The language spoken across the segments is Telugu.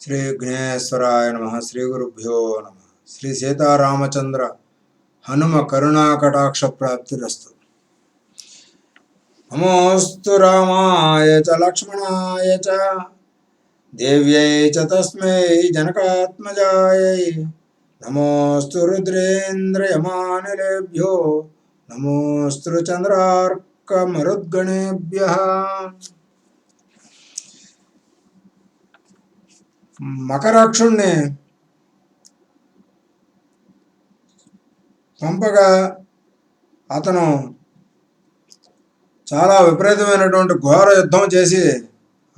శ్రీ విఘ్నేశ్వరాయ నమ శ్రీ గురుభ్యో నమ. శ్రీ సీతారామచంద్ర హనుమ కరుణాకటాక్ష ప్రాప్తిరస్తు నమోస్తు రామాయ చ లక్ష్మణాయ చ దేవ్యై చ తస్మై జనకాత్మజాయై. నమోస్తు రుద్రేంద్రయమానిలేభ్యో నమోస్తు చంద్రార్కమరుద్గణేభ్య మకరాక్షుణ్ణి పంపగా అతను చాలా విపరీతమైనటువంటి ఘోర యుద్ధం చేసి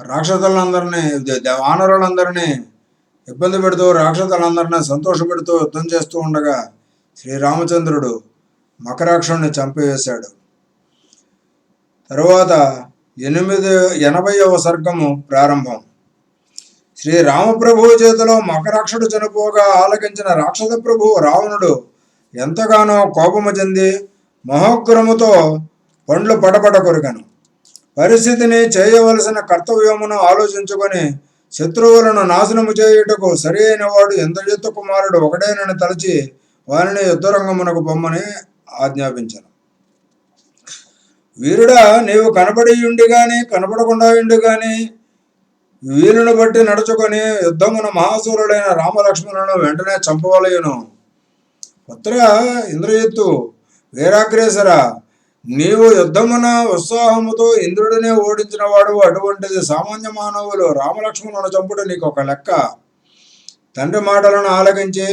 రాక్షసులందరినీ వానరులందరినీ ఇబ్బంది పెడుతూ రాక్షసులందరినీ సంతోషపెడుతూ యుద్ధం చేస్తూ ఉండగా శ్రీరామచంద్రుడు మకరాక్షుణ్ణి చంపివేశాడు. తరువాత ఎనిమిది ఎనభైవ సర్గము ప్రారంభం. శ్రీ రామప్రభువు చేతిలో మకరక్షుడు చనిపోగా ఆలకించిన రాక్షస ప్రభువు రావణుడు ఎంతగానో కోపము చెంది మహోగ్రముతో పండ్లు పడపడ కొరిగను. పరిస్థితిని చేయవలసిన కర్తవ్యమును ఆలోచించుకొని శత్రువులను నాశనము చేయుటకు సరి అయిన వాడు ఇంద్రజిత్తు కుమారుడు ఒకడేనని తలచి వారిని యుద్ధరంగమునకు బొమ్మని ఆజ్ఞాపించను. వీరుడా నీవు కనబడి ఉండి గాని కనపడకుండా ఉండి గాని వీలును బట్టి నడుచుకొని యుద్ధమున మహాసూరుడైన రామలక్ష్మణులను వెంటనే చంపవలయను. పుత్ర ఇంద్రజిత్తు వీరాగ్రేసర నీవు యుద్ధమున ఉత్సాహముతో ఇంద్రుడినే ఓడించిన వాడు అటువంటిది సామాన్య మానవులు రామలక్ష్మణులను చంపుడు నీకు ఒక లెక్క. తండ్రి మాటలను ఆలకించి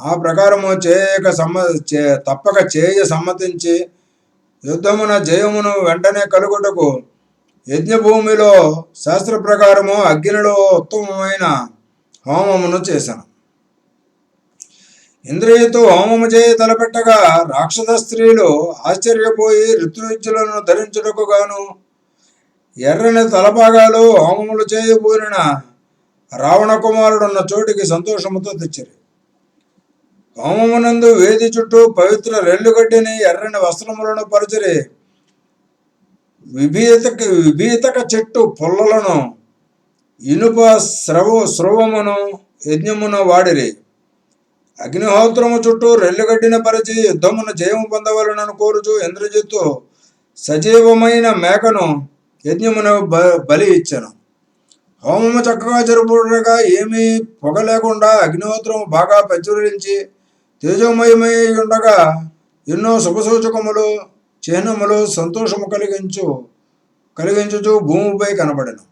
ఆ ప్రకారము చేయక సమ్మ చే తప్పక చేయ సమ్మతించి యుద్ధమున జయమును వెంటనే కలుగుటకు యజ్ఞభూమిలో శాస్త్ర ప్రకారము అగ్నిలో ఉత్తమమైన హోమమును చేశాను ఇంద్రియతో హోమము చేయి తలపెట్టగా రాక్షస స్త్రీలు ఆశ్చర్యపోయి ఋతువిద్యులను ధరించుటకు గాను ఎర్రని తలపాగాలు హోమములు చేయబోరిన రావణ కుమారుడున్న చోటికి సంతోషముతో తెచ్చిరి హోమమునందు వేది చుట్టూ పవిత్ర రెల్లుగడ్డిని ఎర్రని వస్త్రములను పరిచిరి విభీతక విభీతక చెట్టు పుల్లలను ఇనుప స్రవ స్రవమును యజ్ఞమును వాడిరి. అగ్నిహోత్రము చుట్టూ రెల్లుగడ్డిన పరిచి యుద్ధమును జయము పొందవలనని కోరుచు ఇంద్రజిత్తు సజీవమైన మేకను యజ్ఞమును బ బలి ఇచ్చను. హోమము చక్కగా జరుపుగా ఏమీ పొగ లేకుండా అగ్నిహోత్రము బాగా ప్రచురించి తేజోమయమై ఉండగా ఎన్నో శుభసూచకములు చిహ్నములు సంతోషము కలిగించు కలిగించుచు భూమిపై కనబడను.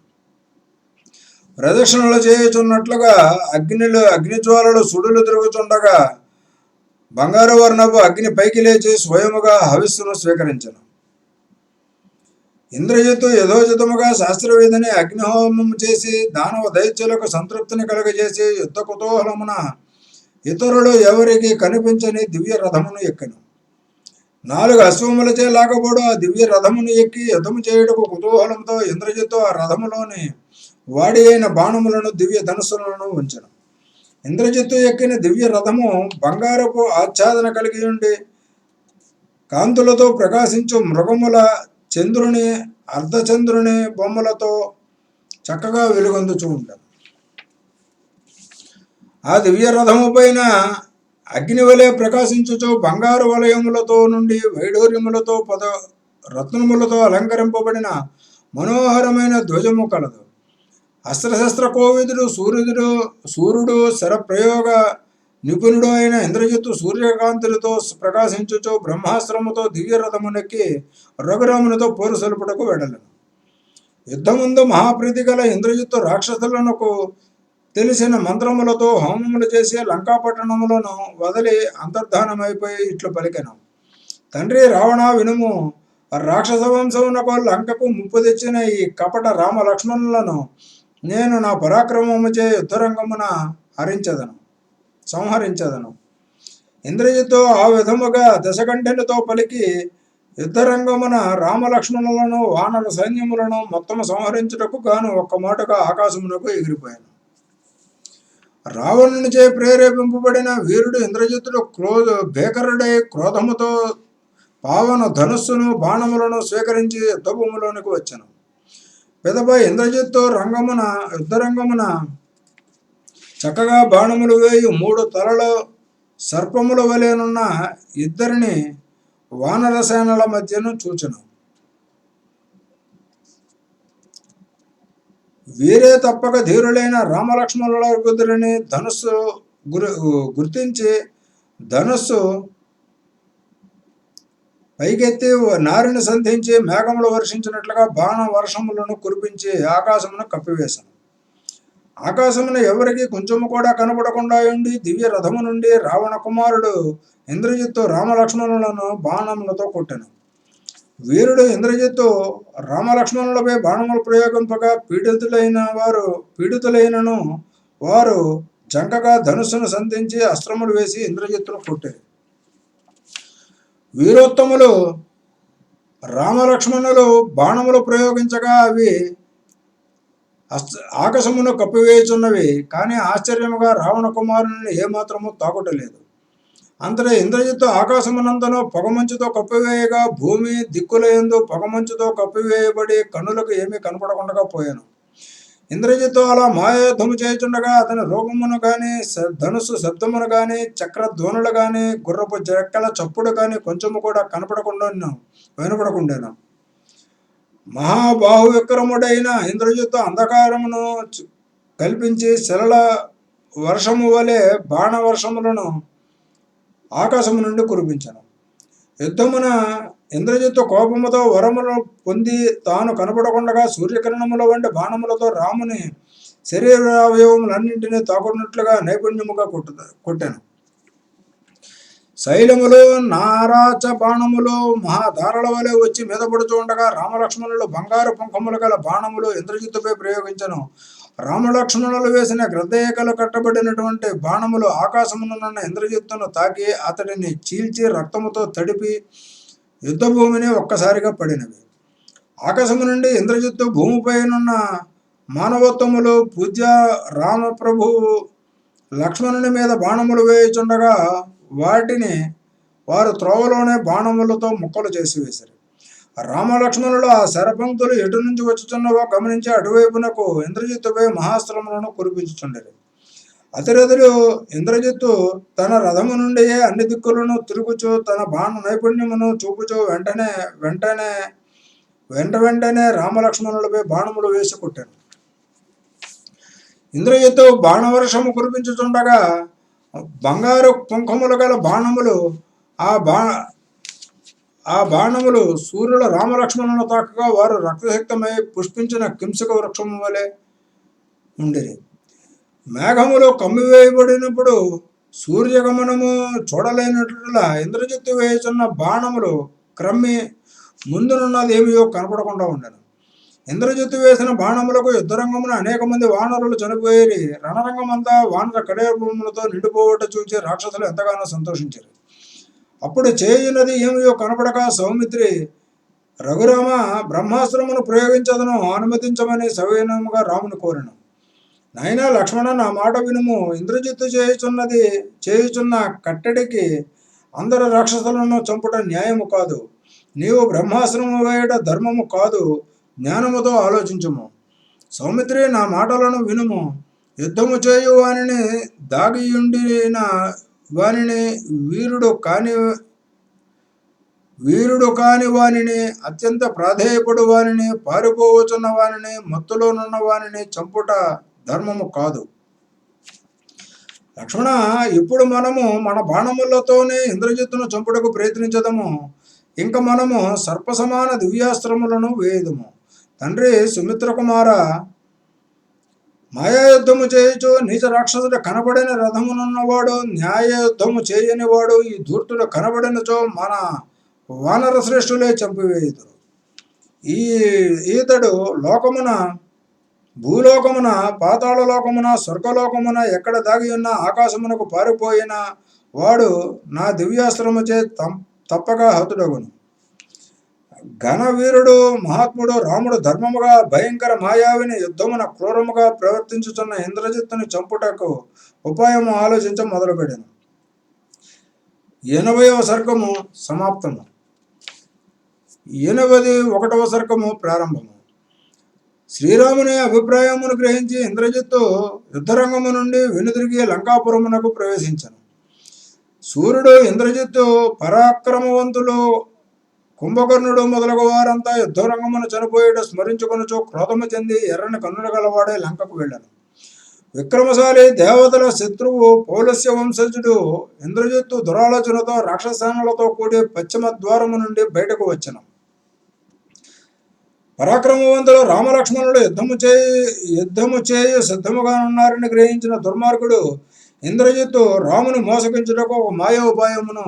ప్రదక్షిణలు చేయుచున్నట్లుగా అగ్నిలు అగ్నిజ్వాలలు సుడులు తిరుగుతుండగా బంగారు వర్ణపు అగ్ని పైకి లేచి స్వయముగా హవిస్సును స్వీకరించను. ఇంద్రజిత్తు యథోచితముగా శాస్త్రవేదిని అగ్నిహోమం చేసి దానవ దైత్యులకు సంతృప్తిని కలుగజేసి యుద్ధ కుతూహలమున ఇతరులు ఎవరికి కనిపించని దివ్య రథమును ఎక్కను. నాలుగు అశ్వములచే లాగబోడు ఆ దివ్య రథమును ఎక్కి యుద్ధము చేయుటకు కుతూహలంతో ఇంద్రజిత్తు ఆ రథములోని వాడి అయిన బాణములను దివ్య ధనుసులను ఉంచను. ఇంద్రజిత్తు ఎక్కిన దివ్య రథము బంగారపు ఆచ్ఛాదన కలిగి ఉండి కాంతులతో ప్రకాశించు మృగముల చంద్రుని అర్ధచంద్రుని బొమ్మలతో చక్కగా వెలుగొందుచూ ఉంటారు ఆ దివ్య రథము పైన అగ్ని వలె ప్రకాశించుచు బంగారు వలయములతో నుండి వైడూర్యములతో పద రత్నములతో అలంకరింపబడిన మనోహరమైన ధ్వజము కలదు. అస్త్రశస్త్ర కోవిదుడు సూర్యుడు సూర్యుడు శరప్రయోగ నిపుణుడు అయిన ఇంద్రజిత్తు సూర్యకాంతులతో ప్రకాశించుచు బ్రహ్మాస్త్రముతో దివ్యరథమునెక్కి రఘురామునితో పోరు సలుపుటకు వెడలను. యుద్ధముందు మహాప్రీతి గల ఇంద్రజిత్తు రాక్షసులకు తెలిసిన మంత్రములతో హోమములు చేసి లంకాపట్టణములను వదిలి అంతర్ధానమైపోయి ఇట్లు పలికెను. తండ్రి రావణ వినుము రాక్షస వంశమునకు లంకకు ముప్పు తెచ్చిన ఈ కపట రామ లక్ష్మణులను నేను నా పరాక్రమముచే యుద్ధరంగమున హరించదను సంహరించదను. ఇంద్రజిత్తు ఆ విధముగా దశకంఠునితో పలికి యుద్ధరంగమున రామలక్ష్మణులను వానర సైన్యములను మొత్తము సంహరించుటకు గాను ఒక్క మాటగా ఆకాశమునకు ఎగిరిపోయాను. రావణునిచే ప్రేరేపింపబడిన వీరుడు ఇంద్రజిత్తుడు క్రోధ భేకరుడై క్రోధముతో పావన ధనుస్సును బాణములను స్వీకరించి యుద్ధభూమిలోనికి వచ్చాను. పిదపై ఇంద్రజిత్తు రంగమున యుద్ధరంగమున చక్కగా బాణములు వేయి మూడు తలల సర్పముల వలెనున్న ఇద్దరిని వానరసేనల మధ్యను చూచను. వీరే తప్పక ధీరులైన రామలక్ష్మణుల కుదురిని ధనుస్సు గురి గుర్తించి ధనుస్సు పైకెత్తి నారిని సంధించి మేఘములు వర్షించినట్లుగా బాణం వర్షములను కురిపించి ఆకాశమును కప్పివేశాను ఆకాశమున ఎవరికి కొంచెము కూడా కనపడకుండా ఉండి దివ్య రథము నుండి రావణ కుమారుడు ఇంద్రజిత్తు రామలక్ష్మణులను బాణములతో కొట్టెను. వీరుడు ఇంద్రజిత్తు రామలక్ష్మణులపై బాణములు ప్రయోగింపగా పీడితులైన వారు పీడితులైనను వారు జంకగా ధనుస్సును సంధించి అస్త్రములు వేసి ఇంద్రజిత్తును కొట్టారు. వీరోత్తములు రామలక్ష్మణులు బాణములు ప్రయోగించగా అవి ఆకాశమును కప్పివేయుచున్నవి కానీ ఆశ్చర్యముగా రావణ కుమారుని ఏమాత్రము తాకుటలేదు. అంతటా ఇంద్రజిత్తు ఆకాశమునంతను పొగమంచుతో కప్పివేయగా భూమి దిక్కుల ఎందు పొగమంచుతో కప్పివేయబడి కన్నులకు ఏమీ కనపడకుండా పోయాను. ఇంద్రజిత్తు అలా మాయాయుద్ధము చేయుచుండగా అతని రూపమును కానీ ధనుసు శబ్దమును కానీ చక్ర కానీ గుర్రపు జక్కల చప్పుడు కానీ కొంచెము కూడా కనపడకుండా వినపడకుండాను. మహాబాహు విక్రముడైన ఇంద్రజిత్తు అంధకారమును కల్పించి శిలల వర్షము వలె బాణ వర్షములను ఆకాశము నుండి కురిపించను. యుద్ధమున ఇంద్రజిత్తు కోపముతో వరములు పొంది తాను కనపడకుండా సూర్యకిరణముల వంటి బాణములతో రాముని శరీరావయవములన్నింటినీ తాకున్నట్లుగా నైపుణ్యముగా కొట్టు కొట్టాను. శైలములు నారాచ బాణములు మహాధారల వలె వచ్చి మీద పడుతుండగా రామలక్ష్మణులు బంగారు పుంఖములు గల బాణములు ఇంద్రజిత్తుపై ప్రయోగించను. రామలక్ష్మణులు వేసిన గ్రద్దయేకలు కట్టబడినటువంటి బాణములు ఆకాశమునున్న ఇంద్రజిత్తును తాకి అతడిని చీల్చి రక్తముతో తడిపి యుద్ధభూమిని ఒక్కసారిగా పడినవి. ఆకాశము నుండి ఇంద్రజిత్తు భూమిపైనున్న మానవోత్తములు పూజ్య రామప్రభువు లక్ష్మణుని మీద బాణములు వేయుచుండగా వాటిని వారు త్రోవలోనే బాణములతో ముక్కలు చేసి వేశారు రామలక్ష్మణులు ఆ శరపంక్తులు ఎటు నుంచి వచ్చుతున్నవో గమనించి అటువైపునకు ఇంద్రజిత్తుపై మహాస్త్రములను కురిపించుచుండరు అతిరథులు ఇంద్రజిత్తు తన రథము నుండి అన్ని దిక్కులను తిరుగుచు తన బాణ నైపుణ్యమును చూపుచు వెంటనే వెంటనే వెంట వెంటనే రామలక్ష్మణులపై బాణములు వేసి కొట్టాను ఇంద్రజిత్తు బాణవర్షము కురిపించుచుండగా బంగారు పుంఖములు గల బాణములు ఆ బాణ ఆ బాణములు సూర్యుల రామలక్ష్మణుల తాకగా వారు రక్తశక్తమై పుష్పించిన కింసక వృక్షము వలె ఉండిరి. మేఘములు కమ్మివేయబడినప్పుడు సూర్యగమనము చూడలేనట్లా ఇంద్రజిత్తు వేయుచున్న బాణములు క్రమ్మి ముందునున్నది ఏమియో కనపడకుండా ఉండను. ఇంద్రజిత్తు వేసిన బాణములకు యుద్ధరంగమున అనేక మంది వానరులు చనిపోయి రణరంగమంతా వానర కడేబములతో నిండిపోవట చూచి రాక్షసులు ఎంతగానో సంతోషించారు. అప్పుడు చేయునది ఏమియో కనపడక సౌమిత్రి రఘురామ బ్రహ్మాస్త్రమును ప్రయోగించదను అనుమతించమని సవినముగా రాముని కోరిను. నాయనా లక్ష్మణ నా మాట వినుము. ఇంద్రజిత్తు చేయుచున్నది చేయుచున్న కట్టడికి అందరు రాక్షసులను చంపుట న్యాయము కాదు. నీవు బ్రహ్మాస్త్రము వేయట ధర్మము కాదు జ్ఞానముతో ఆలోచించుము. సౌమిత్రి నా మాటలను వినుము. యుద్ధము చేయు వానిని దాగియుండిన వానిని వీరుడు కాని వీరుడు కాని వానిని అత్యంత ప్రాధేయపడు వానిని పారిపోవచ్చున్న వానిని మత్తులోనున్న వానిని చంపుట ధర్మము కాదు. లక్ష్మణ ఇప్పుడు మనము మన బాణములతోనే ఇంద్రజిత్తును చంపుటకు ప్రయత్నించదము. ఇంక మనము సర్పసమాన దివ్యాస్త్రములను వేయదము. తండ్రి సుమిత్ర కుమార మాయాయుద్ధము చేయుచు నీచ రాక్షసుడు కనబడిన రథమునున్నవాడు న్యాయయుద్ధము చేయనివాడు ఈ ధూర్తుడు కనబడినచో మన వానర శ్రేష్ఠులే చంపివేయుదురు. ఈ ఈతడు లోకమున భూలోకమున పాతాళ లోకమున స్వర్గలోకమున ఎక్కడ దాగి ఉన్న ఆకాశమునకు పారిపోయిన వాడు నా దివ్యాస్త్రముచే తం తప్పక హతుడగును. ఘనవీరుడు మహాత్ముడు రాముడు ధర్మముగా భయంకర మాయావిని యుద్ధమున క్రూరముగా ప్రవర్తించుచున్న ఇంద్రజిత్తుని చంపుటకు ఉపాయము ఆలోచించ మొదలుపెట్టాను ఎనభైవ సర్గము సమాప్తము. ఎనిమిది ఒకటవ సర్గము ప్రారంభము. శ్రీరాముని అభిప్రాయమును గ్రహించి ఇంద్రజిత్తు యుద్ధరంగము నుండి వెనుదిరిగి లంకాపురమునకు ప్రవేశించను. సూర్యుడు ఇంద్రజిత్తు పరాక్రమవంతులు కుంభకర్ణుడు మొదలగు వారంతా యుద్ధరంగమును చనిపోయేట స్మరించుకొనుచు క్రోధము చెంది ఎర్రని కన్నులు గలవాడే లంకకు వెళ్ళాను. విక్రమశాలి దేవతల శత్రువు పౌలస్య వంశజుడు ఇంద్రజిత్తు దురాలోచనతో రాక్షసానులతో కూడి పశ్చిమ ద్వారము నుండి బయటకు వచ్చను. పరాక్రమవంతులు రామలక్ష్మణుడు యుద్ధము చేయి యుద్ధము చేయి సిద్ధముగా ఉన్నారని గ్రహించిన దుర్మార్గుడు ఇంద్రజిత్తు రాముని మోసగించుటకు ఒక మాయ ఉపాయమును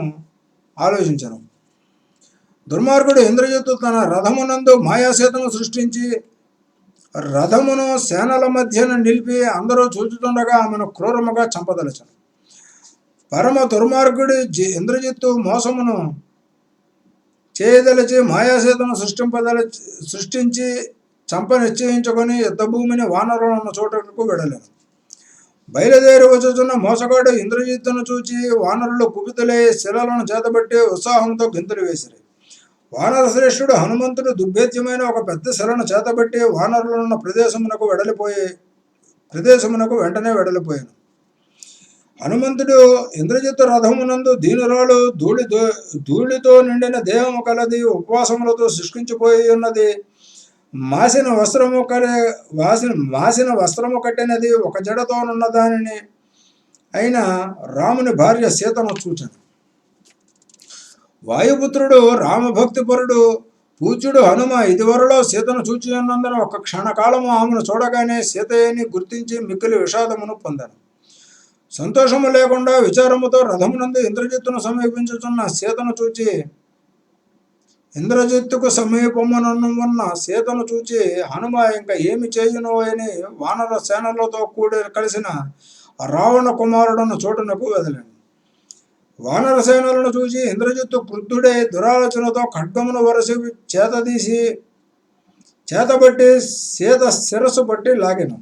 ఆలోచించను. దుర్మార్గుడు ఇంద్రజిత్తు తన రథమునందు మాయాసేతను సృష్టించి రథమును సేనల మధ్యన నిలిపి అందరూ చూచుతుండగా ఆమెను క్రూరముగా చంపదలచను పరమ దుర్మార్గుడి జి ఇంద్రజిత్తు మోసమును చేయదలిచి మాయాసేతను సృష్టింపదల సృష్టించి చంప నిశ్చయించుకొని యుద్ధభూమిని వానరులు ఉన్న చోటకు వెడలేను బయలుదేరి వచ్చుచున్న మోసగాడు ఇంద్రజిత్తును చూచి వానరులు కుపితులై శిలలను చేతబట్టి ఉత్సాహంతో గింతలు వేసిరి. వానరశ్రేష్ఠుడు హనుమంతుడు దుర్భేద్యమైన ఒక పెద్ద శిలను చేతబట్టి వానరులున్న ప్రదేశమునకు వెడలిపోయి ప్రదేశమునకు వెంటనే వెడలిపోయాను. హనుమంతుడు ఇంద్రజిత్తు రథమునందు దీనురాలు ధూళి ధూళితో నిండిన దేహము కలది ఉపవాసములతో శుష్కించిపోయి ఉన్నది. మాసిన వస్త్రము కలే వాసిన మాసిన వస్త్రము కట్టినది ఒక జడతోనున్న దానిని అయిన రాముని భార్య సీతను చూచాను. వాయుపుత్రుడు రామభక్తిపరుడు పూజ్యుడు హనుమ ఇదివరలో సీతను చూచినందున ఒక క్షణకాలము ఆమెను చూడగానే సీతయ్యని గుర్తించి మిక్కిలి విషాదమును పొందాను. సంతోషము లేకుండా విచారముతో రథమునందు ఇంద్రజిత్తును సమీపించుచున్న సీతను చూచి ఇంద్రజిత్తుకు సమీపమునున్న సీతను చూచి హనుమ ఇంకా ఏమి చేయును అని వానర సేనలతో కూడి కలిసిన రావణ కుమారుడున్న చోటునకు వదిలాను. వానర సేనలను చూసి ఇంద్రజిత్తు క్రుద్ధుడే దురాలోచనతో ఖడ్గమును వరసి చేతదీసి చేతబట్టి సీత శిరస్సు బట్టి లాగెను.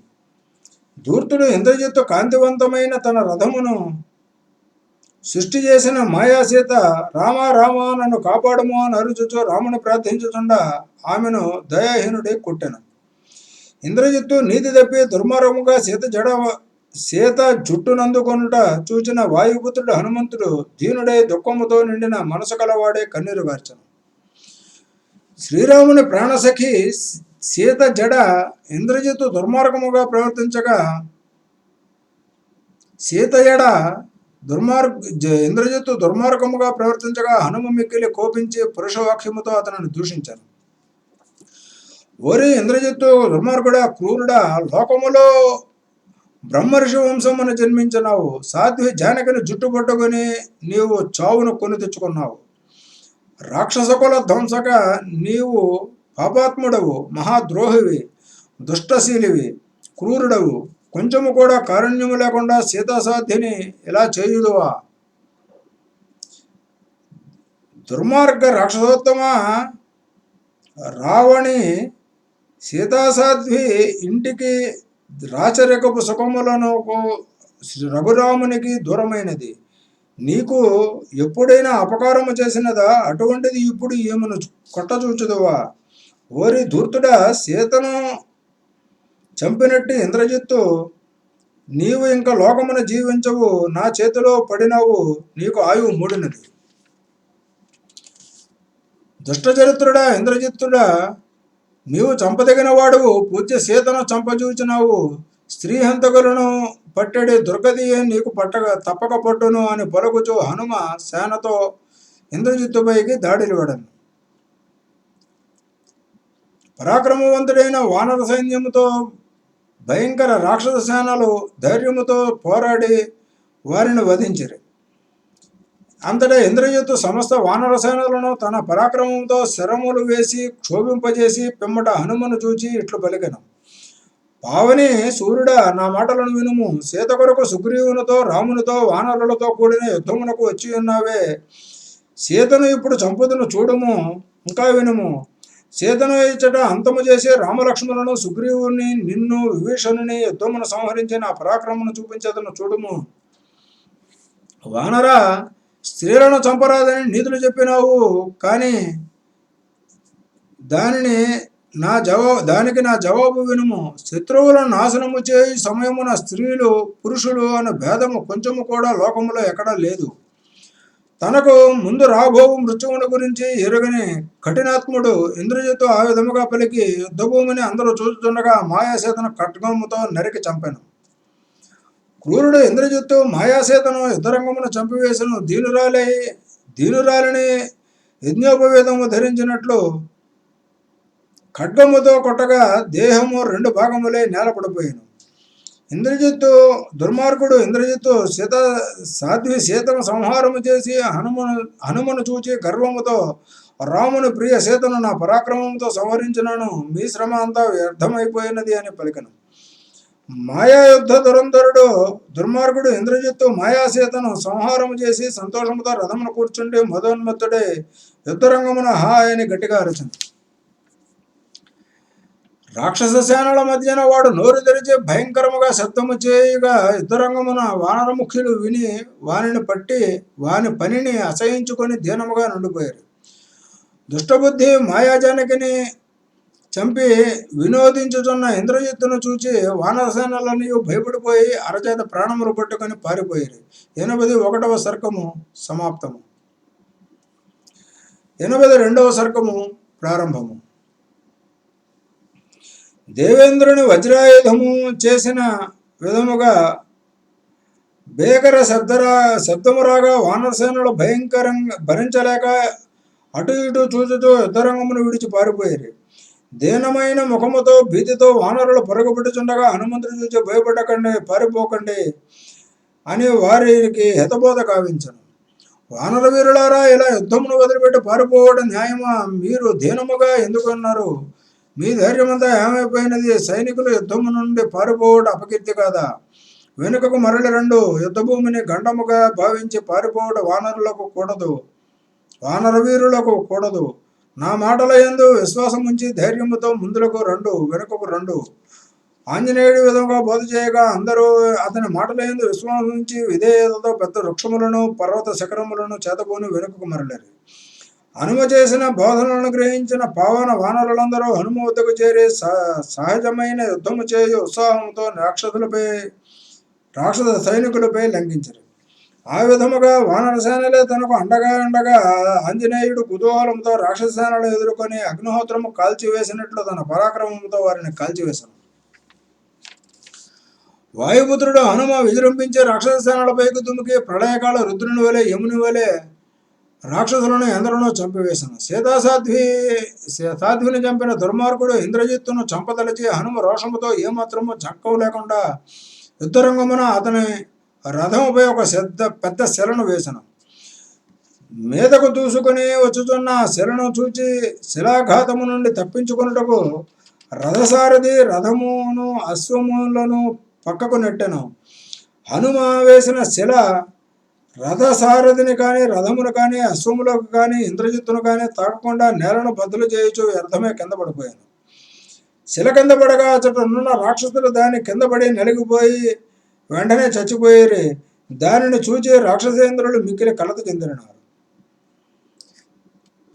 ధూర్తుడు ఇంద్రజిత్తు కాంతివంతమైన తన రథమును సృష్టి చేసిన మాయాసీత రామ రామ నన్ను కాపాడము అని అరుచుచు రాముని ప్రార్థించుచుండా ఆమెను దయాహీనుడే కొట్టెను. ఇంద్రజిత్తు నీతి తప్పి దుర్మార్గముగా సీత జడ సీత జుట్టునందుకొనుట చూచిన వాయుపుత్రుడు హనుమంతుడు దీనుడై దుఃఖముతో నిండిన మనసు కలవాడే కన్నీరు గార్చను. శ్రీరాముని ప్రాణసఖి సీత జడ ఇంద్రజిత్తు దుర్మార్గముగా ప్రవర్తించగా సీత ఎడ దుర్మార్గ ఇంద్రజిత్తు దుర్మార్గముగా ప్రవర్తించగా హనుమ మిక్కిలి కోపించి పురుషవాక్యముతో అతనిని దూషించాను ఓరి ఇంద్రజిత్తు దుర్మార్గుడా క్రూరుడా లోకములో బ్రహ్మర్షి వంశమును జన్మించినావు. సాధ్వి జానకిని జుట్టుపట్టుకుని నీవు చావును కొని తెచ్చుకున్నావు. రాక్షసకుల ధ్వంసక నీవు పాపాత్ముడవు మహాద్రోహివి దుష్టశీలివి క్రూరుడవు. కొంచెము కూడా కారుణ్యము లేకుండా సీతాసాధ్యని ఇలా చేయుదువా? దుర్మార్గ రాక్షసోత్తమ రావణి సీతాసాధ్వి ఇంటికి రాచరికపు సుఖములను రఘురామునికి దూరమైనది. నీకు ఎప్పుడైనా అపకారము చేసినదా? అటువంటిది ఇప్పుడు ఈమెను కొట్టచూచుదువా? ఓరి ధూర్తుడా సీతను చంపినట్టు ఇంద్రజిత్తు నీవు ఇంకా లోకమున జీవించవు నా చేతిలో పడినావు నీకు ఆయువు మూడినది. దుష్టచరిత్రుడా ఇంద్రజిత్తుడా నీవు చంపదగిన వాడువు పూజ్య సీతను చంపజూచినావు. స్త్రీ హంతకులను పట్టడి దుర్గతియే నీకు పట్టక తప్పక పట్టును అని పలుకుచు హనుమ సేనతో ఇంద్రజిత్తుపైకి దాడిలు పరాక్రమవంతుడైన వానర సైన్యముతో భయంకర రాక్షస సేనలు ధైర్యముతో పోరాడి వారిని వధించిరి. అంతటా ఇంద్రజిత్తు సమస్త వానర సేనలను తన పరాక్రమంతో శరములు వేసి క్షోభింపజేసి పిమ్మట హనుమను చూచి ఇట్లు పలికెను. పావని సూర్యుడా నా మాటలను వినుము. సీత కొరకు సుగ్రీవునితో రామునితో వానరులతో కూడిన యుద్ధమునకు వచ్చి ఉన్నావే. సీతను ఇప్పుడు చంపుదును చూడము ఇంకా వినుము. సీతను ఇచ్చట అంతము చేసి రామలక్ష్మణులను సుగ్రీవుని నిన్ను విభీషణుని యుద్ధమును సంహరించి నా పరాక్రమను చూపించేతను చూడము. వానరా స్త్రీలను చంపరాదని నీతులు చెప్పినావు కానీ దానిని నా జవాబు దానికి నా జవాబు వినుము. శత్రువులను నాశనము చేయి సమయమున స్త్రీలు పురుషులు అనే భేదము కొంచెము కూడా లోకములో ఎక్కడా లేదు. తనకు ముందు రాబోవు మృత్యువుని గురించి ఎరుగని కఠినాత్ముడు ఇంద్రజిత్తు ఆ విధముగా పలికి యుద్ధభూమిని అందరూ చూస్తుండగా మాయాసేతను కట్గమ్ముతో నరికి చంపాను. క్రూరుడు ఇంద్రజిత్తు మాయాసేతను యుద్ధరంగమును చంపివేసను. దీనురాలై దీనురాలిని యజ్ఞోపవేదము ధరించినట్లు ఖడ్గముతో కొట్టగా దేహము రెండు భాగములై నేలపడిపోయాను. ఇంద్రజిత్తు దుర్మార్గుడు ఇంద్రజిత్తు సీత సాధ్వి సీతను సంహారము చేసి హనుమను హనుమను చూచి గర్వముతో రాముని ప్రియ సీతను నా పరాక్రమంతో సంహరించినాను. మీ శ్రమ అంతా వ్యర్థమైపోయినది అని పలికను. మాయాయుద్ధ దురంధరుడు దుర్మార్గుడు ఇంద్రజిత్తు మాయాసీతను సంహారం చేసి సంతోషముతో రథమును కూర్చుండి మదోన్మత్తుడే యుద్ధరంగమున హాయని గట్టిగా అరిచింది. రాక్షస సేనల మధ్యన వాడు నోరు తెరిచి భయంకరముగా శబ్దము చేయగా యుద్ధరంగమున వానరముఖ్యులు విని వానిని పట్టి వాని పనిని అసహించుకొని దీనముగా నుండిపోయారు. దుష్టబుద్ధి మాయాజానకిని చంపి వినోదించుతున్న ఇంద్రజిత్తును చూచి వానరసేనలన్నీ భయపడిపోయి అరచేత ప్రాణములు పట్టుకొని పారిపోయారు. ఎనిమిది ఒకటవ సర్కము సమాప్తము. ఎనిమిది రెండవ సర్కము ప్రారంభము. దేవేంద్రుని వజ్రాయుధము చేసిన విధముగా భేకర శబ్దరా శబ్దము రాగా వానరసేనలు భయంకరంగా భరించలేక అటు ఇటు చూచుతూ యుద్ధరంగమును విడిచి పారిపోయారు. దీనమైన ముఖముతో భీతితో వానరులు పొరగబెట్టుచుండగా హనుమంతుడు చూసి భయపడకండి పారిపోకండి అని వారికి హితబోధ కావించను. వానర వీరులారా ఇలా యుద్ధమును వదిలిపెట్టి పారిపోవడం న్యాయమా? మీరు దీనముగా ఎందుకున్నారు? మీ ధైర్యమంతా ఏమైపోయినది? సైనికులు యుద్ధము నుండి పారిపోవడం అపకీర్తి కాదా? వెనుకకు మరలి రెండు. యుద్ధభూమిని గండముగా భావించి పారిపోవడం వానరులకు కూడదు. వానర వీరులకు కూడదు. నా మాటల ఎందు విశ్వాసం ఉంచి ధైర్యముతో ముందులకు రెండు వెనుకకు రెండు. ఆంజనేయుడి విధంగా బోధ చేయగా అందరూ అతని మాటల ఎందు విశ్వాసం ఉంచి విధేయతతో పెద్ద వృక్షములను పర్వత శిఖరములను చేతబోని వెనుకకు మరలేరు. హనుమ చేసిన బోధనలను గ్రహించిన పావన వానరులందరూ హనుమ వద్దకు చేరి సహజమైన యుద్ధము చేయ ఉత్సాహంతో రాక్షసులపై రాక్షస సైనికులపై లంఘించరు. ఆ విధముగా వానర సేనలే తనకు అండగా అండగా ఆంజనేయుడు కుతూహలంతో రాక్షస సేనలు ఎదుర్కొని అగ్నిహోత్రము కాల్చివేసినట్లు తన పరాక్రమంతో వారిని కాల్చివేశాను వాయుపుత్రుడు హనుమ విజృంభించి రాక్షస సేనలపైకి దుమికి ప్రళయకాల రుద్రుని వలె యముని వలె రాక్షసులను ఎందరనో చంపివేశాను సీతాసాధ్వి సాధ్విని చంపిన దుర్మార్గుడు ఇంద్రజిత్తును చంపదలిచి హనుమ రోషముతో ఏమాత్రము చక్కవు లేకుండా యుద్ధరంగమున అతని రథముపై ఒక పెద్ద పెద్ద శిలను వేసను. మీదకు దూసుకుని వచ్చుతున్న శిలను చూచి శిలాఘాతము నుండి తప్పించుకొనుటకు రథసారథి రథమును అశ్వములను పక్కకు నెట్టెను. హనుమ వేసిన శిల రథసారథిని కానీ రథమును కానీ అశ్వములకు కానీ ఇంద్రజిత్తును కానీ తాకకుండా నేలను బదులు చేయొచ్చు వ్యర్థమే కింద పడిపోయాను. శిల కింద పడగా అచ్చట ఉన్న రాక్షసులు దాని కింద పడి నలిగిపోయి వెంటనే చచ్చిపోయేరి. దానిని చూచి రాక్షసేంద్రులు మిక్కిలి కలత చెందినారు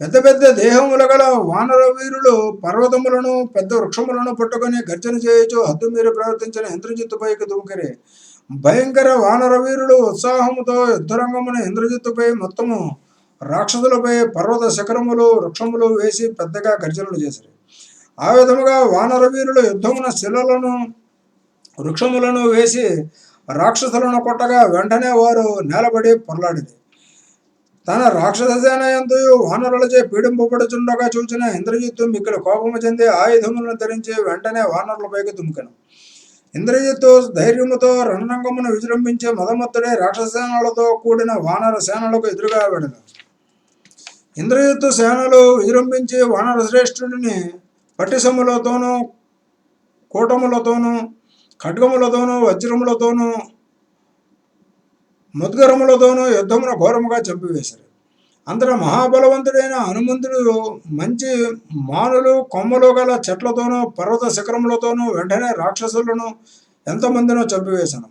పెద్ద పెద్ద దేహముల గల వానర వీరులు పర్వతములను పెద్ద వృక్షములను పట్టుకొని గర్జన చేయొచ్చు హద్దు మీరు ప్రవర్తించిన ఇంద్రజిత్తుపైకి దుమికిరి భయంకర వానర వీరులు ఉత్సాహముతో యుద్ధరంగమున ఇంద్రజిత్తుపై మొత్తము రాక్షసులపై పర్వత శిఖరములు వృక్షములు వేసి పెద్దగా గర్జనలు చేశారు ఆ విధముగా వానర వీరులు యుద్ధమున శిలలను వృక్షములను వేసి రాక్షసులను కొట్టగా వెంటనే వారు నేలబడి పొరలాడింది తన రాక్షస సేన వానరులచే పీడింపబడుచుండగా చూచిన ఇంద్రజిత్తు మిక్కిలి కోపము చెంది ఆయుధములను ధరించి వెంటనే వానరులపైకి దుమికెను. ఇంద్రజిత్తు ధైర్యముతో రణరంగమును విజృంభించే మదమత్తుడే రాక్షస సేనలతో కూడిన వానర సేనలకు ఎదురుగా వెళ్ళను ఇంద్రజిత్తు సేనలు విజృంభించి వానర శ్రేష్ఠుడిని పట్టిసములతోనూ కూటములతోనూ ఖడ్గములతోనూ వజ్రములతోనూ ముద్గరములతోనూ యుద్ధమున ఘోరముగా చంపివేశారు. అంతటా మహాబలవంతుడైన హనుమంతుడు మంచి మానులు కొమ్మలు గల చెట్లతోనూ పర్వత శిఖరములతోనూ వెంటనే రాక్షసులను ఎంతమందినో చంపివేశాను.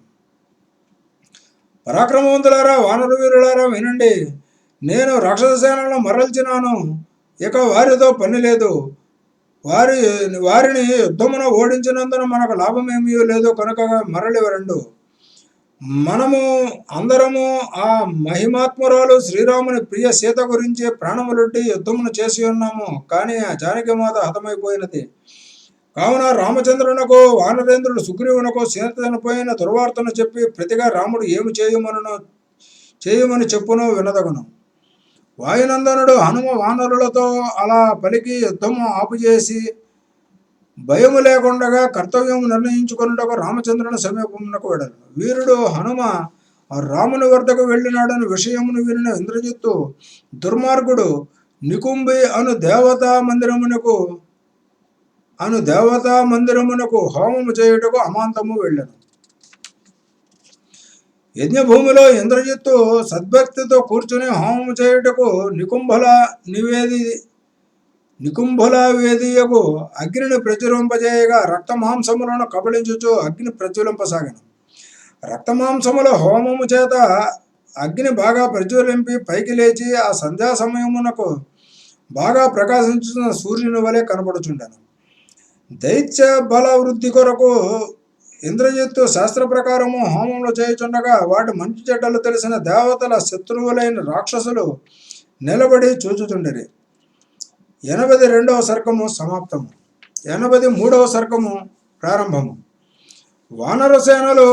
పరాక్రమవంతులారా వానర వీరులారా వినండి. నేను రాక్షస సేనలను మరల్చినాను. ఇక వారితో పని లేదు. వారి వారిని యుద్ధమున ఓడించినందున మనకు లాభమేమీ లేదు కనుక మరలి రెండు. మనము అందరము ఆ మహిమాత్మరాలు శ్రీరాముని ప్రియ సీత గురించి ప్రాణములొడ్డి యుద్ధమును చేసి ఉన్నాము. కానీ ఆ జానకి మాత హతమైపోయినది. కావున రామచంద్రునకు వానరేంద్రుడు సుగ్రీవునకు సీత చనిపోయిన దుర్వార్తను చెప్పి ప్రతిగా రాముడు ఏమి చేయమనను చేయమని చెప్పును వినదగును. వాయునందనుడు హనుమ వానరులతో అలా పలికి యుద్ధము ఆపుచేసి భయము లేకుండగా కర్తవ్యం నిర్ణయించుకున్నటకు రామచంద్రుని సమీపమునకు వెళ్ళను వీరుడు హనుమ రాముని వద్దకు వెళ్ళినాడని విషయమును వినిన ఇంద్రజిత్తు దుర్మార్గుడు నికుంభి అను దేవతా మందిరమునకు అను దేవతా మందిరమునకు హోమము చేయుటకు అమాంతము వెళ్ళను. యజ్ఞభూమిలో ఇంద్రజిత్తు సద్భక్తితో కూర్చుని హోమం చేయుటకు నికుంభల నివేది నికుంభల వేదియకు అగ్నిని ప్రచురింపజేయగా రక్తమాంసములను కబళించుచు అగ్ని ప్రజ్వలింపసాగను. రక్తమాంసముల హోమము చేత అగ్ని బాగా ప్రజ్వలింపి పైకి లేచి ఆ సంధ్యా సమయమునకు బాగా ప్రకాశించుతున్న సూర్యుని వలె కనబడుచుండను. దైత్య బల వృద్ధి కొరకు ఇంద్రజిత్తు శాస్త్ర ప్రకారము హోమంలో చేయుచుండగా వాటి మంచి చెడ్డలు తెలిసిన దేవతల శత్రువులైన రాక్షసులు నిలబడి చూచుచుండిరి. ఎనభై రెండవ సర్గము సమాప్తము. ఎనభై మూడవ సర్గము ప్రారంభము. వానర సేనలు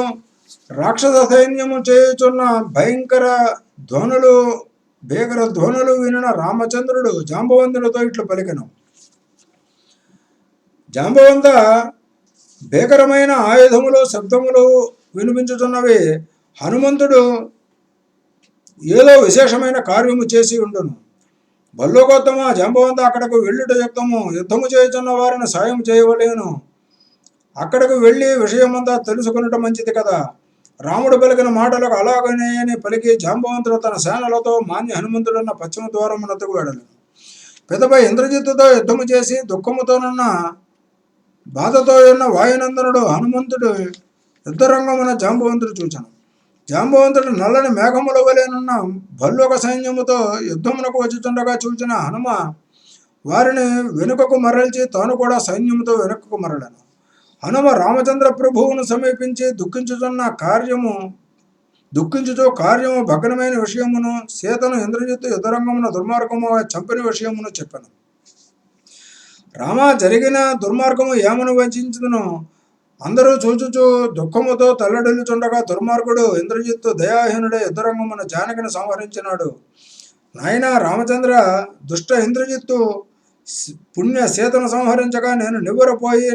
రాక్షస సైన్యము చేయుచున్న భయంకర ధ్వనులు భీకర ధ్వనులు వినిన రామచంద్రుడు జాంబవంతుడితో ఇట్లు పలికను. జాంబవంత భీకరమైన ఆయుధములు శబ్దములు వినిపించుతున్నవి. హనుమంతుడు ఏదో విశేషమైన కార్యము చేసి ఉండును. బల్లోగోత్తమ జంబవంత అక్కడకు వెళ్ళుట యుక్తము. యుద్ధము చేయుచున్న వారిని సాయం చేయవలేను. అక్కడకు వెళ్ళి విషయమంతా తెలుసుకున్నట మంచిది కదా. రాముడు పలికిన మాటలకు అలాగనే అని పలికి జాంబవంతుడు తన సేనలతో మాన్య హనుమంతుడున్న పశ్చిమ ద్వారమునకు వెడలు పెదపై ఇంద్రజిత్తుతో యుద్ధము చేసి దుఃఖముతోనున్న బాధతో ఉన్న వాయునందనుడు హనుమంతుడు యుద్ధరంగమున జాంబవంతుడు చూచాను. జాంబవంతుడు నల్లని మేఘముల వలెనున్న భల్లోక సైన్యముతో యుద్ధమునకు వచ్చుచుండగా చూచిన హనుమ. వారిని వెనుకకు మరల్చి తాను కూడా సైన్యముతో వెనుకకు మరలను. హనుమ రామచంద్ర ప్రభువును సమీపించి దుఃఖించుచున్న కార్యము దుఃఖించుచు కార్యము భగ్నమైన విషయమును సీతను ఇంద్రజిత్తు యుద్ధరంగమున దుర్మార్గముగా చంపిన విషయమును చెప్పాను. రామ జరిగిన దుర్మార్గము ఏమను వంచును అందరూ చూచుచు దుఃఖముతో తల్లడిల్లుచుండగా దుర్మార్గుడు ఇంద్రజిత్తు దయాహీనుడే యుద్ధరంగమున జానకిని సంహరించినాడు. నాయన రామచంద్ర దుష్ట ఇంద్రజిత్తు పుణ్య సీతను సంహరించగా నేను నివ్వరపోయి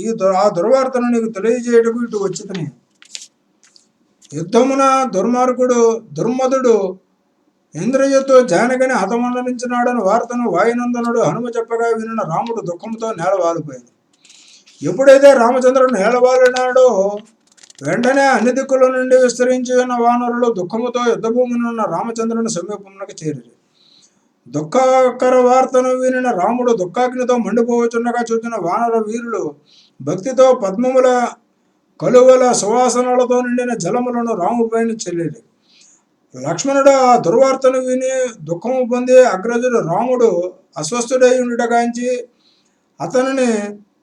ఈ దు- ఆ దుర్వార్తను నీకు తెలియజేయటకు ఇటు వచ్చితని. యుద్ధమున దుర్మార్గుడు దుర్మధుడు ఇంద్రజిత్తు జానకిని హతమండలించినాడని వార్తను వాయునందనుడు హనుమ చెప్పగా వినిన రాముడు దుఃఖంతో నేలవాలిపోయాడు ఎప్పుడైతే రామచంద్రుడు నేలవాలినాడో వెంటనే అన్ని దిక్కుల నుండి విస్తరించి ఉన్న వానరులు దుఃఖముతో యుద్ధభూమినున్న రామచంద్రుని సమీపమునకు చేరి దుఃఖకర వార్తను వినిన రాముడు దుఃఖాగ్నితో మండిపోవచ్చుండగా చూచిన వానర వీరులు భక్తితో పద్మముల కలువల సువాసనలతో నిండిన జలములను రాముపైన చెల్లిరి. లక్ష్మణుడు ఆ దుర్వార్తను విని దుఃఖము పొంది అగ్రజుడు రాముడు అస్వస్థుడై ఉండుటగాంచి అతనిని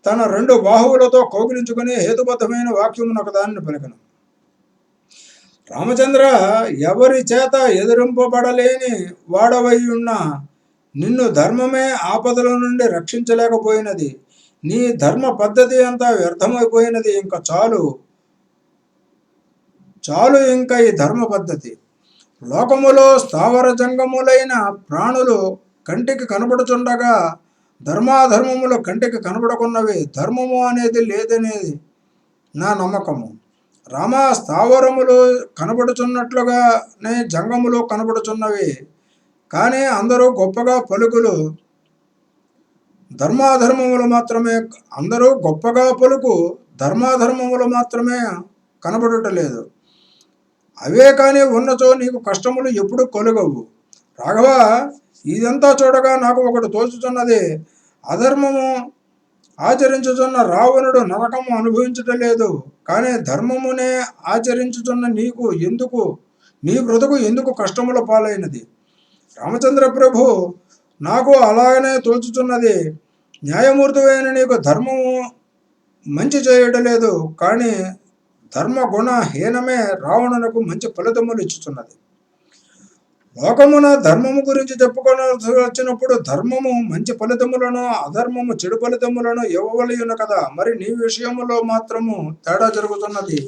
తన రెండు బాహువులతో కౌగిలించుకుని హేతుబద్ధమైన వాక్యమును ఒకదానిని పలికను. రామచంద్ర ఎవరి చేత ఎదిరింపబడలేని వాడవై ఉన్న నిన్ను ధర్మమే ఆపదల నుండి రక్షించలేకపోయినది నీ ధర్మ పద్ధతి అంతా వ్యర్థమైపోయినది ఇంకా చాలు చాలు ఇంకా ఈ ధర్మ పద్ధతి. లోకములో స్థావర జంగములైన ప్రాణులు కంటికి కనబడుచుండగా ధర్మాధర్మములు కంటికి కనబడకున్నవి ధర్మము అనేది లేదనేది నా నమ్మకము. రామ స్థావరములు కనబడుచున్నట్లుగానే జంగములు కనబడుచున్నవి. కానీ అందరూ గొప్పగా పలుకులు. ధర్మాధర్మములు మాత్రమే అందరూ గొప్పగా పలుకు ధర్మాధర్మములు మాత్రమే కనబడటలేదు. అవే కానీ ఉన్నచో నీకు కష్టములు ఎప్పుడు కలుగవు. రాఘవ ఇదంతా చూడగా నాకు ఒకటి తోచుతున్నది అధర్మము ఆచరించుచున్న రావణుడు నరకము అనుభవించటం లేదు కానీ ధర్మమునే ఆచరించుచున్న నీకు ఎందుకు నీ బ్రతుకు ఎందుకు కష్టముల పాలైనది? రామచంద్ర ప్రభు నాకు అలాగనే తోచుచున్నది. న్యాయమూర్తివైన నీకు ధర్మము మంచి చేయడం లేదు కానీ ధర్మ గుణ హీనమే రావణునకు మంచి ఫలితములు ఇచ్చుతున్నది లోకమున ధర్మము గురించి చెప్పుకోవాల్సి వచ్చినప్పుడు ధర్మము మంచి ఫలితములను అధర్మము చెడు ఫలితములను ఇవ్వవలయును కదా. మరి నీ విషయములో మాత్రము తేడా జరుగుతున్నది.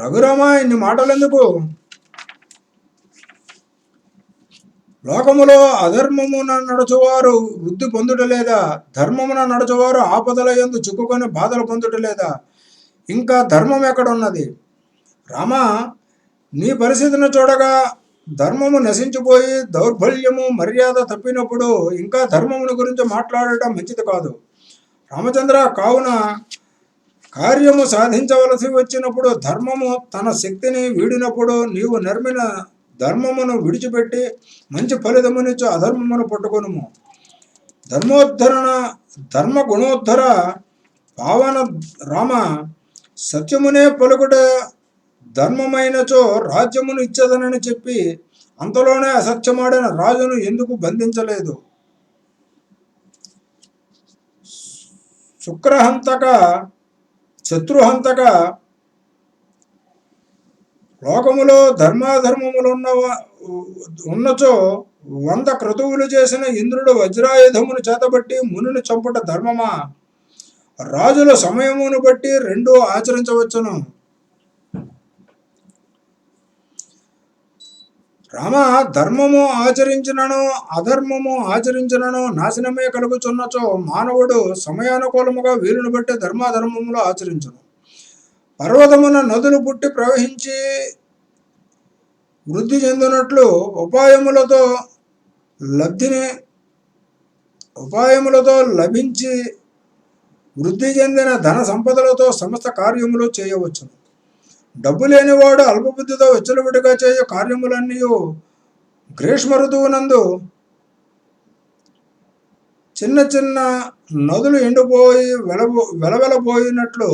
రఘురామ ఇన్ని మాటలు ఎందుకు లోకములో అధర్మమున నడుచువారు వృద్ధి పొందుట లేదా ధర్మమున నడుచువారు ఆపదల ఎందు చిక్కుకొని బాధలు పొందుట లేదా ఇంకా ధర్మం ఎక్కడున్నది? రామ నీ పరిస్థితిని చూడగా ధర్మము నశించిపోయి దౌర్బల్యము మర్యాద తప్పినప్పుడు ఇంకా ధర్మముని గురించి మాట్లాడటం మంచిది కాదు. రామచంద్ర కావున కార్యము సాధించవలసి వచ్చినప్పుడు ధర్మము తన శక్తిని వీడినప్పుడు నీవు నిర్మిన ధర్మమును విడిచిపెట్టి మంచి ఫలితమునిచ్చు అధర్మమును పట్టుకొనుము. ధర్మోద్ధరణ ధర్మ గుణోద్ధర పావన రామ సత్యమునే పలుకుట ధర్మమైనచో రాజ్యమును ఇచ్చదనని చెప్పి అంతలోనే అసత్యమాడిన రాజును ఎందుకు బంధించలేదు? శుక్రహంతక శత్రుహంతక లోకములో ధర్మాధర్మములున్న ఉన్నచో వంద క్రతువులు చేసిన ఇంద్రుడు వజ్రాయుధమును చేతబట్టి మునిని చంపుట ధర్మమా? రాజుల సమయమును బట్టి రెండూ ఆచరించవచ్చును. రామ ధర్మము ఆచరించినను అధర్మము ఆచరించినను నాశనమే కలుగుచున్నచో మానవుడు సమయానుకూలముగా వీలును బట్టి ధర్మాధర్మములు ఆచరించును. పర్వతమున నదులు పుట్టి ప్రవహించి వృద్ధి చెందినట్లు ఉపాయములతో లబ్ధిని ఉపాయములతో లభించి వృద్ధి చెందిన ధన సంపదలతో సమస్త కార్యములు చేయవచ్చును. డబ్బు లేనివాడు అల్పబుద్ధితో విచ్చలవిడిగా చేయ కార్యములన్నీ గ్రీష్మ ఋతువునందు చిన్న చిన్న నదులు ఎండిపోయి వెలబో వెలవెలబోయినట్లు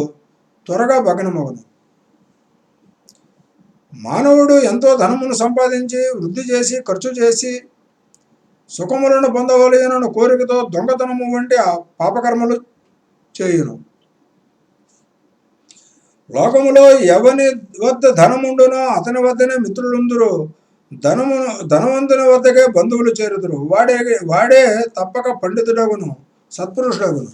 త్వరగా భగ్నమగును మానవుడు ఎంతో ధనమును సంపాదించి వృద్ధి చేసి ఖర్చు చేసి సుఖములను పొందవలయనను కోరికతో దొంగతనము వంటి ఆ పాపకర్మలు చేయును. లోకములో ఎవని వద్ద ధనముండునో అతని వద్దనే మిత్రులుందురు. ధనము ధనవంతుని వద్దకే బంధువులు చేరుదురు. వాడే వాడే తప్పక పండితుడగును సత్పురుషుడగును.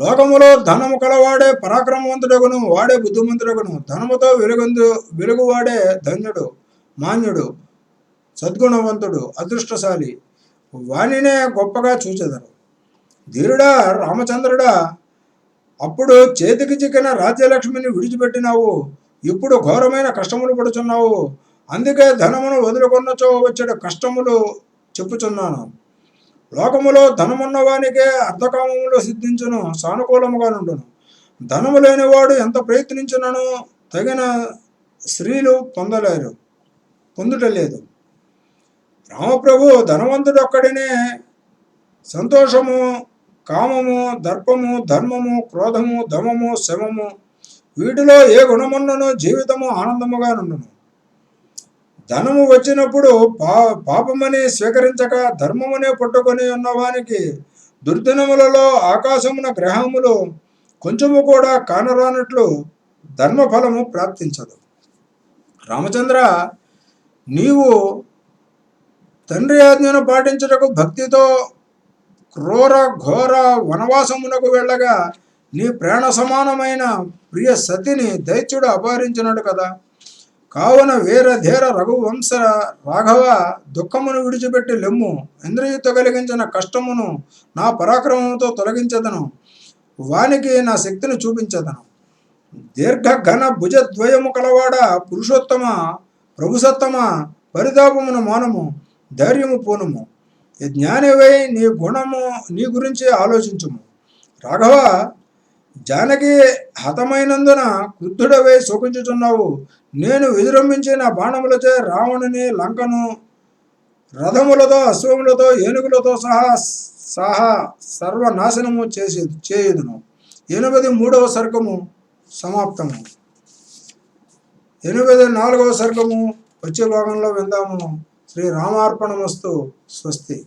లోకములో ధనము కలవాడే పరాక్రమవంతుడగును వాడే బుద్ధిమంతుడగును. ధనముతో వెలుగొందు వెలుగువాడే ధన్యుడు మాన్యుడు సద్గుణవంతుడు అదృష్టశాలి. వానినే గొప్పగా చూచెదరు. ధీరుడా రామచంద్రుడా అప్పుడు చేతికి చిక్కిన రాజ్యలక్ష్మిని విడిచిపెట్టినావు. ఇప్పుడు ఘోరమైన కష్టములు పడుచున్నావు. అందుకే ధనమును వదులుకొన్నచో వచ్చే కష్టములు చెప్పుచున్నాను. లోకములో ధనమున్నవానికే అర్ధకామములో సిద్ధించను సిద్ధించును సానుకూలముగా నుండును ధనము లేనివాడు ఎంత ప్రయత్నించినను తగిన స్త్రీలు పొందలేరు పొందుటలేదు. రామప్రభు ధనవంతుడు ఒక్కడినే సంతోషము కామము దర్పము ధర్మము క్రోధము దమము శమము వీటిలో ఏ గుణమున్నను జీవితము ఆనందముగా నుండును ధనము వచ్చినప్పుడు పా పాపమని స్వీకరించక ధర్మమునే పట్టుకొని ఉన్నవానికి దుర్దినములలో ఆకాశమున గ్రహములు కొంచెము కూడా కానరానట్లు ధర్మఫలము ప్రాప్తించదు. రామచంద్ర నీవు తండ్రి ఆజ్ఞను పాటించుటకు భక్తితో క్రూర ఘోర వనవాసమునకు వెళ్ళగా నీ ప్రాణ సమానమైన ప్రియ సతిని దైత్యుడు అపహరించినాడు కదా. కావున వీర ధీర రఘువంశ రాఘవ దుఃఖమును విడిచిపెట్టి లెమ్ము ఇంద్రియుత కలిగించిన కష్టమును నా పరాక్రమంతో తొలగించదను వానికి నా శక్తిని చూపించదను. దీర్ఘ ఘన భుజద్వయము కలవాడ పురుషోత్తమ ప్రభుసత్తమ పరితాపమును మౌనము ధైర్యము పూనుము. జ్ఞానివై నీ గుణము నీ గురించి ఆలోచించుము. రాఘవ జానకి హతమైనందున క్రుద్ధుడవై శోకించుచున్నావు నేను విజృంభించిన బాణములచే రావణుని లంకను రథములతో అశ్వములతో ఏనుగులతో సహా సహా సర్వనాశనము చేసి చేయుదును. ఎనిమిది మూడవ సర్గము సమాప్తము. ఎనిమిది నాలుగవ సర్గము వచ్చే భాగంలో విందాము. శ్రీ రామార్పణమస్తు స్వస్తి.